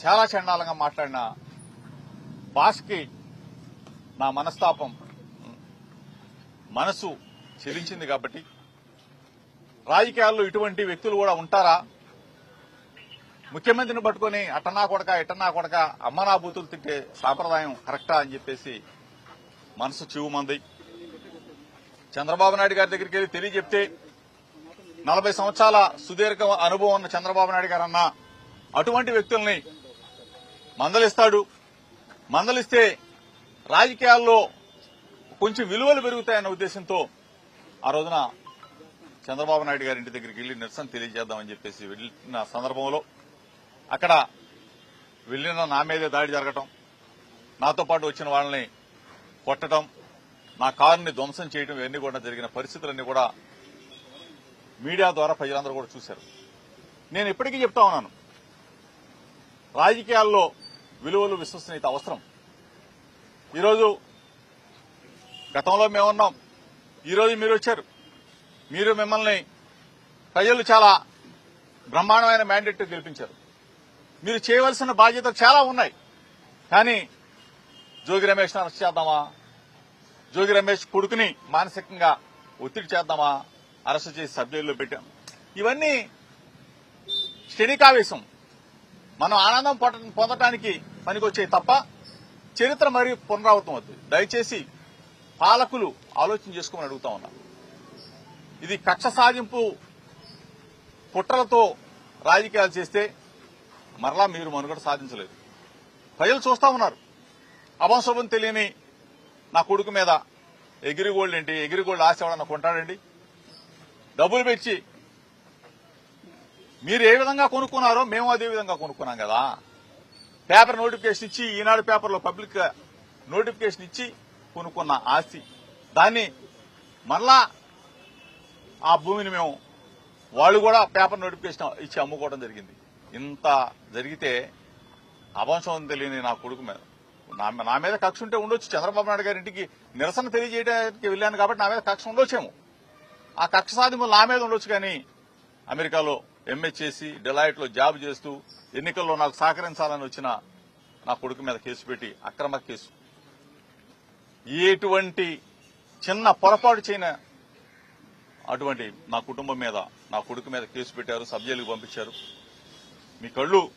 చాలా చండాలంగా మాట్లాడిన బాస్కి నా మనస్తాపం మనసు చెలించింది కాబట్టి రాజకీయాల్లో ఇటువంటి వ్యక్తులు కూడా ఉంటారా? ముఖ్యమంత్రిని పట్టుకొని అట్టనా కొడక ఇట్టనా కొడక అమ్మనా బూతులు తింటే సాంప్రదాయం కరెక్టా అని చెప్పేసి మనసు చివుమంది. చంద్రబాబు నాయుడు గారి దగ్గరికి వెళ్ళి తెలియజెప్తే నలభై సంవత్సరాల సుదీర్ఘ అనుభవం ఉన్న చంద్రబాబు నాయుడు గారన్నా అటువంటి వ్యక్తుల్ని మందలిస్తాడు. మందలిస్తే రాజకీయాల్లో కొంచెం విలువలు పెరుగుతాయన్న ఉద్దేశంతో ఆ రోజున చంద్రబాబు నాయుడు గారి ఇంటి దగ్గరికి వెళ్ళి నిరసన తెలియజేద్దామని చెప్పేసి వెళ్ళిన సందర్భంలో అక్కడ వెళ్ళిన నా మీదే దాడి జరగటం నాతో పాటు వచ్చిన వాళ్ళని కొట్టడం నా కారుని ధ్వంసం చేయడం ఇవన్నీ కూడా జరిగిన పరిస్థితులన్నీ కూడా మీడియా ద్వారా ప్రజలందరూ కూడా చూశారు. నేను ఇప్పటికీ చెప్తా ఉన్నాను. రాజకీయాల్లో విలువలు విశ్వసనీయత అవసరం. ఈరోజు గతంలో మేమున్నాం. ఈరోజు మీరు వచ్చారు. మీరు మిమ్మల్ని ప్రజలు చాలా బ్రహ్మాండమైన మ్యాండేట్ గెలిపించారు. మీరు చేయవలసిన బాధ్యతలు చాలా ఉన్నాయి. కానీ జోగి రమేష్ను అరెస్ట్ చేద్దామా? జోగి రమేష్ కొడుకుని మానసికంగా ఒత్తిడి చేద్దామా? అరెస్ట్ చేసి సబ్జెక్టులో పెట్టాం. ఇవన్నీ క్షణికావేశం. మనం ఆనందం పొందటానికి పనికొచ్చే తప్ప చరిత్ర మరీ పునరావృతం అవుతుంది. దయచేసి పాలకులు ఆలోచన చేసుకోమని అడుగుతా ఉన్నా. ఇది కక్ష సాధింపు కుట్రలతో రాజకీయాలు చేస్తే మరలా మీరు మనుగడ సాధించలేదు. ప్రజలు చూస్తా ఉన్నారు. అభంశుభం తెలియని నా కొడుకు మీద ఎగిరిగోల్డ్ ఏంటి? ఎగిరిగోల్డ్ ఆశ ఎవడన్నా కొంటాడండి? డబ్బులు పెట్టి మీరు ఏ విధంగా కొనుక్కున్నారో మేము అదే విధంగా కొనుక్కున్నాం కదా. పేపర్ నోటిఫికేషన్ ఇచ్చి ఈనాడు పేపర్లో పబ్లిక్ నోటిఫికేషన్ ఇచ్చి కొనుక్కున్న ఆస్తి. దాన్ని మరలా ఆ భూమిని మేము వాళ్ళు కూడా పేపర్ నోటిఫికేషన్ ఇచ్చి అమ్ముకోవడం జరిగింది. ఇంత జరిగితే అవంశం తెలియని నా కొడుకు మీద. నా నా మీద కక్ష ఉంటే ఉండొచ్చు. చంద్రబాబు నాయుడు గారి ఇంటికి నిరసన తెలియజేయడానికి వెళ్ళాను కాబట్టి నా మీద కక్ష ఉండొచ్చేమో. ఆ కక్ష సాధింపులు నా మీద ఉండొచ్చు కానీ అమెరికాలో ఎంఏ డిలాయిట్లో జాబ్ చేస్తూ ఎన్నికల్లో నాకు సహకరించాలని వచ్చిన నా కొడుకు మీద కేసు పెట్టి అక్రమ కేసు. ఎటువంటి చిన్న పొరపాటు చేయన అటువంటి నా కుటుంబం మీద నా కొడుకు మీద కేసు పెట్టారు సబ్జెక్టులకు పంపించారు. మీ కళ్ళు